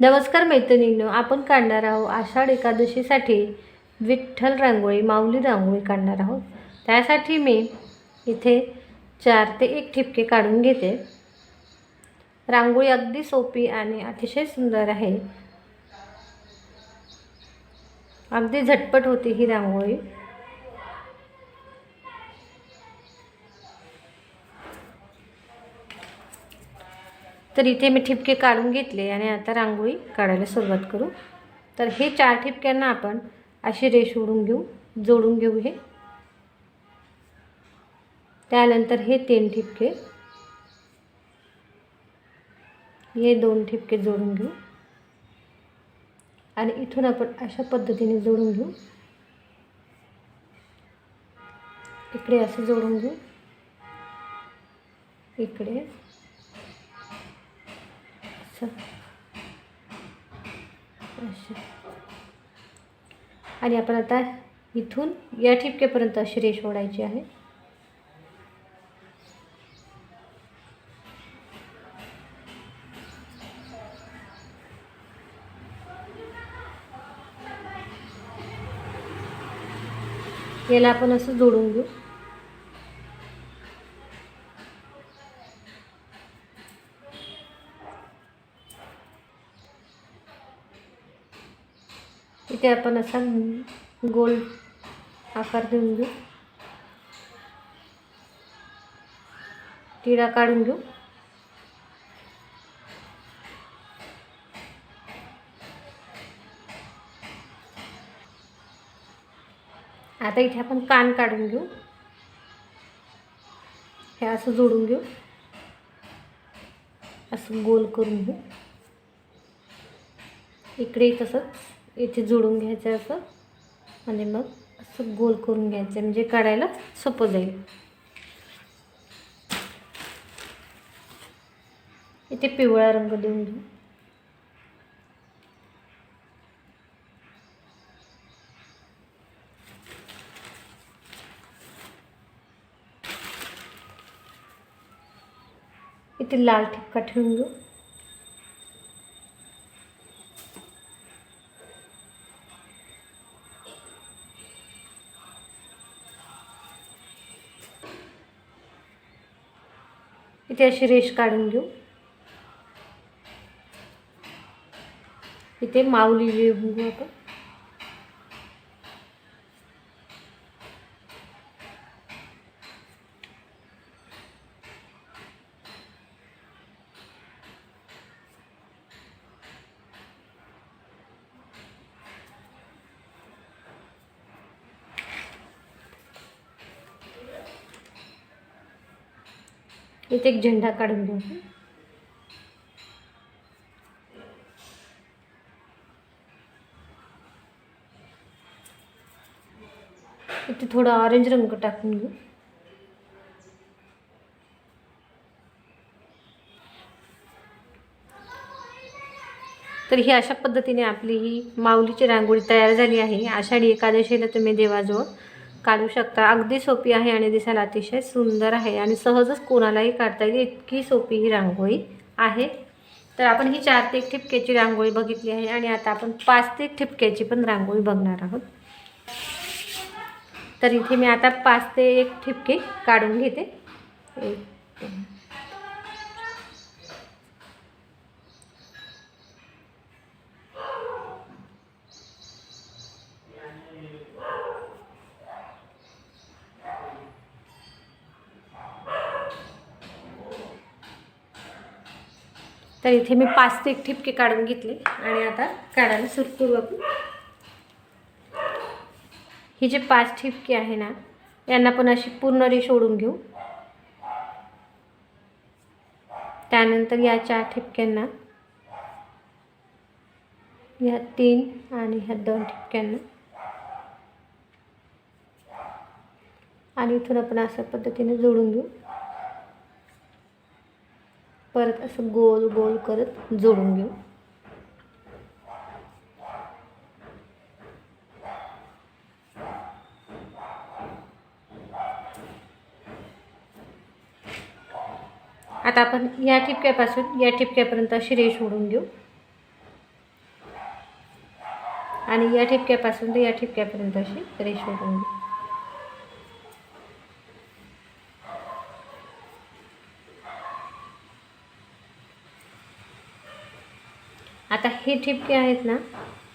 नमस्कार मैत्रिणींनो आपण काढणार आहोत आषाढ एकादशीसाठी विठ्ठल रांगोळी माऊली रांगोळी काढणार आहोत. त्यासाठी मी इथे चार ते एक ठिपके काढून घेते. रांगोळी अगदी सोपी आणि अतिशय सुंदर आहे. अगदी झटपट होती ही रांगोळी. तर इथे मी ठिपके काढून घेतले आणि आता रांगोळी काढायला सुरुवात करू. तर हे चार ठिपक्यांना आपण अशी रेष ओढून घेऊ जोडून घेऊ हे. त्यानंतर हे तीन ठिपके. हे दोन ठिपके जोडून घेऊ. आणि इथून आपण अशा पद्धतीने जोडून घेऊ. इकडे असं जोडून घेऊ. इकडे. आणि आपण आता इथून या ठिपकेपर्यंत अशी रेष ओढायची आहे. याला आपण असं जोडून घेऊ. इथे आपण असा गोल आकार देऊन घेऊ. तिळा काढून घेऊ. आता इथे आपण कान काढून घेऊ. हे असं जोडून घेऊ. असं गोल करून घेऊ. इकडे तसंच. इथे जोडून घ्यायचं असं. आणि मग असं गोल करून घ्यायचं म्हणजे काढायला सोपं जाईल. इथे पिवळा रंग देऊन घेऊ. इथे लाल ठिपका ठेवून घेऊ. इथे अशी रेष काढून घेऊ. इथे माऊली लिहून आपण इथे एक झेंडा काढून घेऊ इथे थोडा ऑरेंज रंग टाकून घेऊ. तर ही अशा पद्धतीने आपली ही माऊलीची रांगोळी तयार झाली आहे. आषाढी एकादशीला तुम्ही देवाजवळ काढू शकता. अगदी सोपी आहे आणि दिसायला अतिशय सुंदर आहे आणि सहजच कोणालाही काढता येईल. इतकी सोपी ही रांगोळी आहे. तर आपण ही चार ते एक ठिपक्याची रांगोळी बघितली आहे आणि आता आपण पाच ते एक ठिपक्याची पण रांगोळी बघणार आहोत. तर इथे मी आता पाच ते एक ठिपके काढून घेते. एक तर इथे मी पाच ते एक ठिपके काढून घेतले आणि आता काढायला सुरू करू आपण. ही जे पाच ठिपके आहे ना यांना पण अशी पूर्ण रेष ओढून घेऊ. त्यानंतर या चार ठिपक्यांना ह्या तीन आणि ह्या दोन ठिपक्यांना आणि इथून आपण अशा पद्धतीने जोडून घेऊ. परत असं गोल गोल करत जोडून घेऊ. आता आपण या ठिपक्यापासून या ठिपक्यापर्यंत अशी रेष ओढून घेऊ. आणि या ठिपक्यापासून ते या ठिपक्यापर्यंत अशी रेष ओढून घेऊ आता हे ठिपके आहेत ना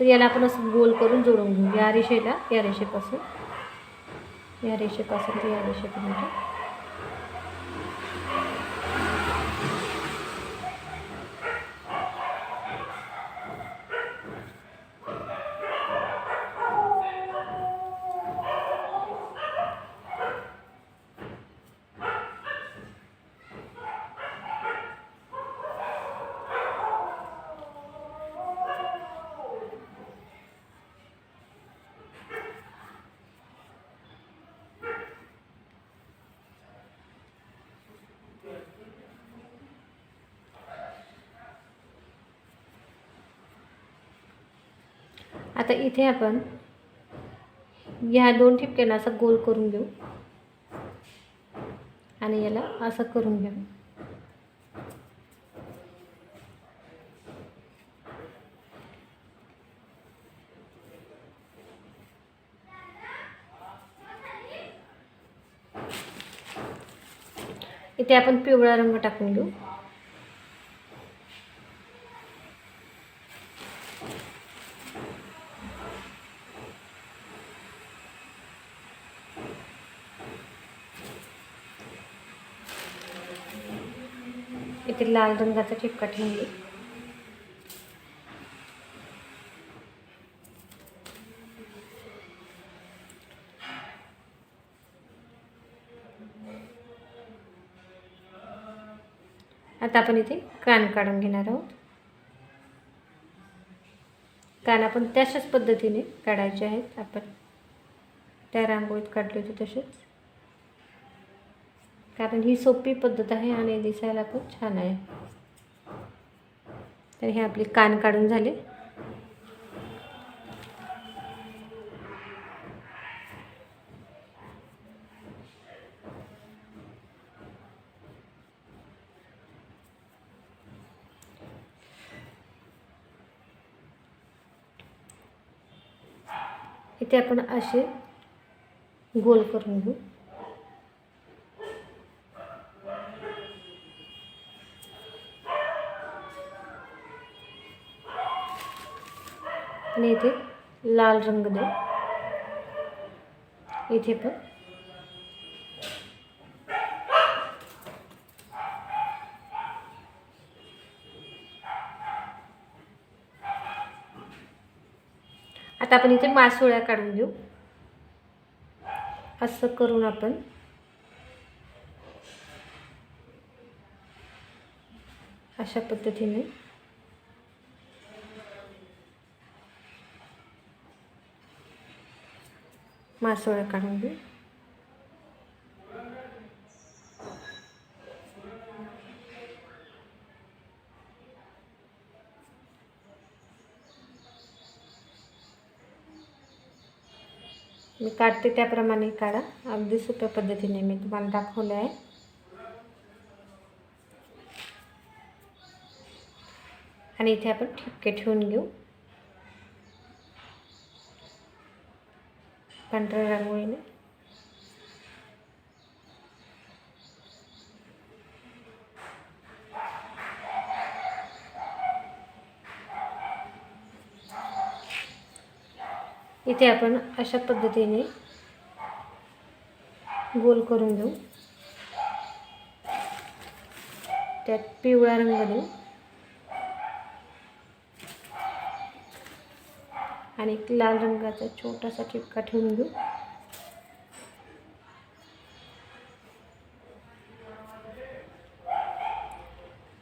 तर याला आपण असं गोल करून जोडून घेऊ. या रेषेला या रेषेपासून. या रेषेपासून ते या रेषेपर्यंत. आता इथे आपण ह्या दोन ठिपक्यांना असं गोल करून घेऊ. आणि याला असं करून घेऊ. इथे आपण पिवळा रंग टाकून घेऊ इथे लाल रंगाचा ठिपका ठेवली. आता आपण इथे कान काढून घेणार आहोत. कान आपण तशाच पद्धतीने काढायचे आहेत. आपण त्या रांगोळीत काढले होते तसेच. कारण ही सोपी पद्धत आहे आणि दिसायला पण छान आहे. तर हे आपले कान काढून झाले. इथे आपण असे गोल करून घेऊ. आणि इथे लाल रंग देऊ इथे पण. आता आपण इथे मासोळ्या काढून घेऊ. असं करून आपण अशा पद्धतीने मासोळ्या काढून घेऊ मी काढते त्याप्रमाणे काढा. अगदी सोप्या पद्धतीने मी तुम्हाला दाखवलं आहे. आणि इथे आपण ठिपके ठेवून घेऊ. पांढऱ्या रांगोळीने इथे आपण अशा पद्धतीने गोल करून घेऊ. त्यात पिवळा रंग देऊ. आणि एक लाल रंगाचा छोटासा चिपका ठेवून घेऊ.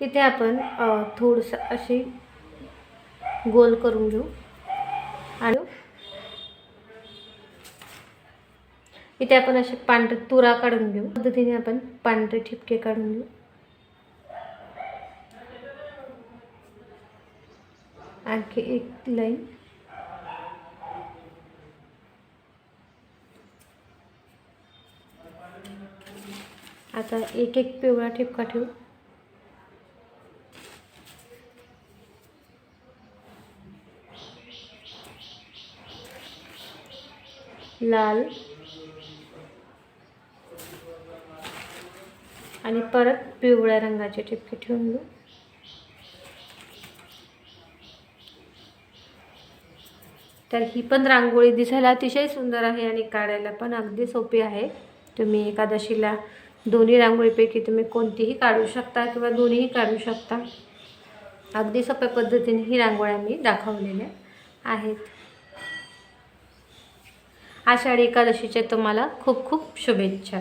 इथे आपण थोडंसं अशी गोल करून घेऊ. आणि इथे आपण असे पांढरे तुरा काढून घेऊ. पद्धतीने आपण पांढरे ठिपके काढून घेऊ. आणखी एक लाईन. आता एक एक पिवळा ठिपका ठेवू. लाल. आणि परत पिवळ्या रंगाचे ठिपके ठेवून घेऊ. तर ही पण रांगोळी दिसायला अतिशय सुंदर आहे आणि काढायला पण अगदी सोपी आहे. तुम्ही एकादशीला दोन्ही रांगोळीपैकी तुम्ही कोणतीही काढू शकता किंवा दोन्हीही काढू शकता. अगदी सोप्या पद्धतीने ही रांगोळ्या मी दाखवलेल्या आहेत. आषाढी एकादशीच्या तुम्हाला खूप खूप शुभेच्छा.